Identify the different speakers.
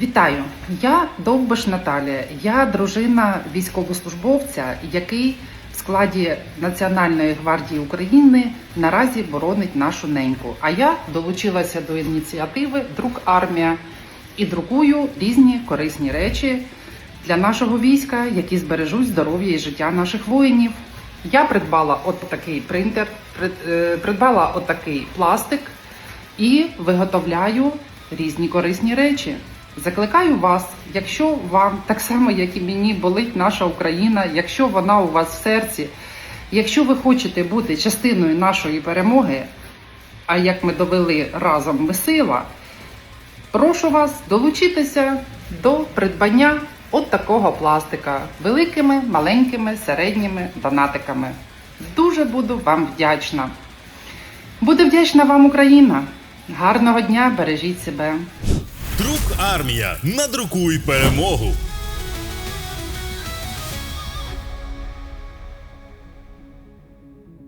Speaker 1: Вітаю! Я Довбиш Наталія. Я дружина військовослужбовця, який в складі Національної гвардії України наразі боронить нашу неньку. А я долучилася до ініціативи Друк Армія і друкую різні корисні речі для нашого війська, які збережуть здоров'я і життя наших воїнів. Я придбала от такий принтер, е, придбала от такий пластик і виготовляю різні корисні речі. Закликаю вас, якщо вам так само, як і мені, болить наша Україна, якщо вона у вас в серці, якщо ви хочете бути частиною нашої перемоги, а як ми довели разом ми сила, прошу вас долучитися до придбання от такого пластика великими, маленькими, середніми донатиками. Дуже буду вам вдячна. Буде вдячна вам Україна. Гарного дня, бережіть себе.
Speaker 2: Друк армія. Надрукуй перемогу.